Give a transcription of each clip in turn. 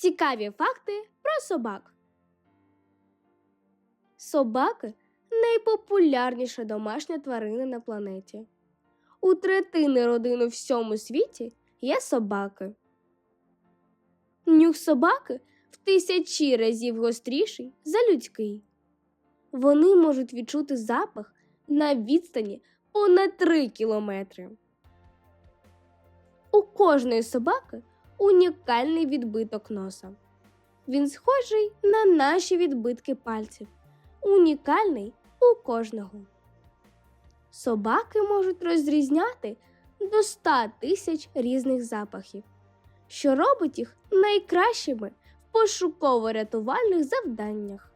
Цікаві факти про собак. Собаки найпопулярніша домашня тварина на планеті. У третини родин у всьому світі є собаки. Нюх собаки в тисячі разів гостріший за людський. Вони можуть відчути запах на відстані понад 3 кілометри. У кожної собаки унікальний відбиток носа. Він схожий на наші відбитки пальців. Унікальний у кожного. Собаки можуть розрізняти до 100 тисяч різних запахів, що робить їх найкращими в пошуково-рятувальних завданнях.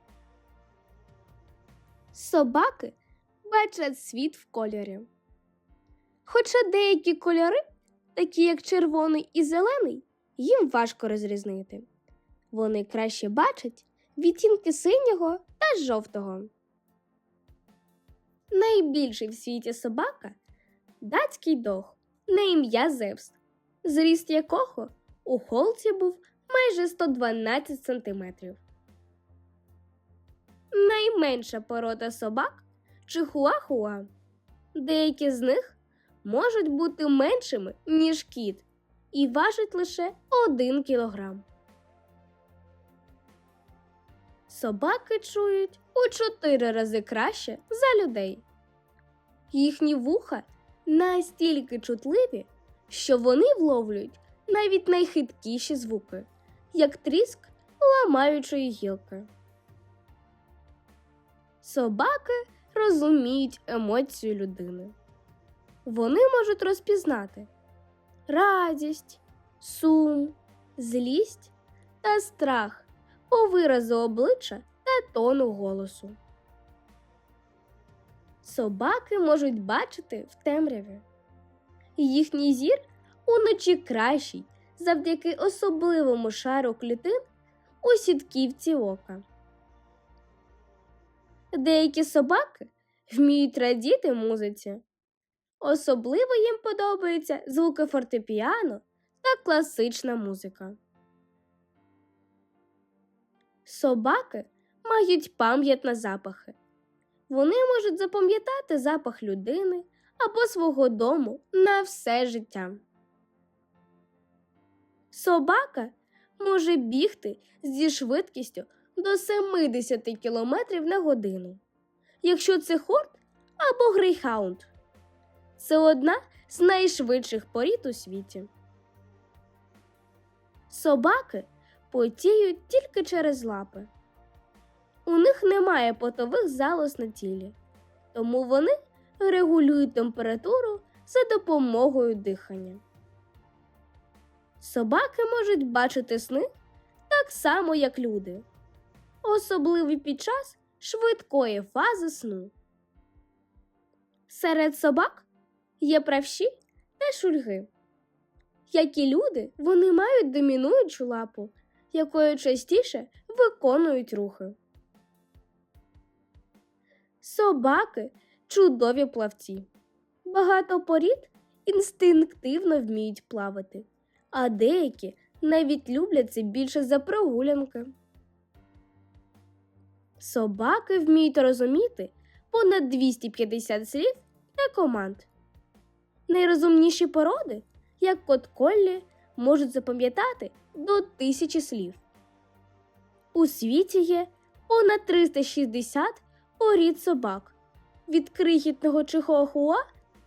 Собаки бачать світ в кольорі. Хоча деякі кольори, такі як червоний і зелений, їм важко розрізнити. Вони краще бачать відтінки синього та жовтого. Найбільший в світі собака датський дог на ім'я Зевс, зріст якого у холці був майже 112 сантиметрів. Найменша порода собак чихуахуа. Деякі з них можуть бути меншими, ніж кіт, і важать лише 1 кілограм. Собаки чують у 4 рази краще за людей. Їхні вуха настільки чутливі, що вони вловлюють навіть найхиткіші звуки, як тріск ламаючої гілки. Собаки розуміють емоцію людини. Вони можуть розпізнати радість, сум, злість та страх по виразу обличчя та тону голосу. Собаки можуть бачити в темряві. Їхній зір уночі кращий завдяки особливому шару клітин у сітківці ока. Деякі собаки вміють радіти музиці. Особливо їм подобаються звуки фортепіано та класична музика. Собаки мають пам'ять на запахи. Вони можуть запам'ятати запах людини або свого дому на все життя. Собака може бігти зі швидкістю до 70 км на годину, якщо це хорт або грейхаунд. Це одна з найшвидших порід у світі. Собаки потіють тільки через лапи. У них немає потових залоз на тілі, тому вони регулюють температуру за допомогою дихання. Собаки можуть бачити сни так само, як люди, особливо під час швидкої фази сну. Серед собак є правші та шульги. Як і люди, вони мають домінуючу лапу, якою частіше виконують рухи. Собаки чудові плавці. Багато порід інстинктивно вміють плавати, а деякі навіть люблять це більше за прогулянки. Собаки вміють розуміти понад 250 слів та команд. Найрозумніші породи, як кот Коллі, можуть запам'ятати до тисячі слів. У світі є понад 360 порід собак від крихітного чихуахуа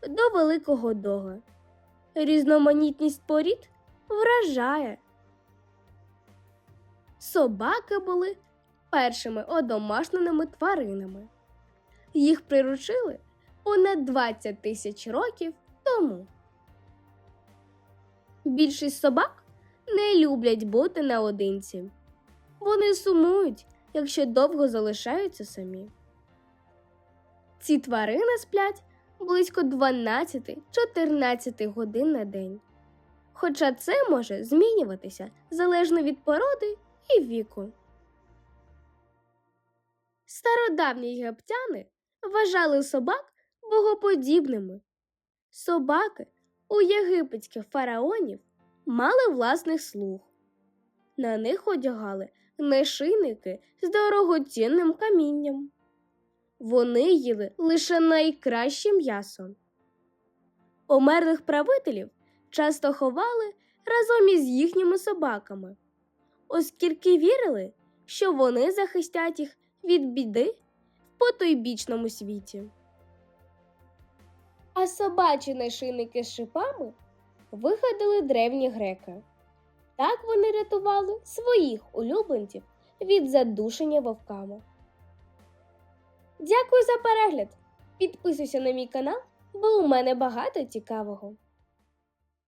до великого дога. Різноманітність порід вражає. Собаки були першими одомашненими тваринами. Їх приручили понад 20 тисяч років тому. Більшість собак не люблять бути наодинці. Вони сумують, якщо довго залишаються самі. Ці тварини сплять близько 12-14 годин на день. Хоча це може змінюватися залежно від породи і віку. Стародавні єгиптяни вважали собак богоподібними. Собаки у єгипетських фараонів мали власних слуг. На них одягали нашийники з дорогоцінним камінням. Вони їли лише найкраще м'ясо. Померлих правителів часто ховали разом із їхніми собаками, оскільки вірили, що вони захистять їх від біди в потойбічному світі. Собачі нашийники з шипами вигадали древні греки. Так вони рятували своїх улюбленців від задушення вовками. Дякую за перегляд! Підписуйся на мій канал, бо у мене багато цікавого.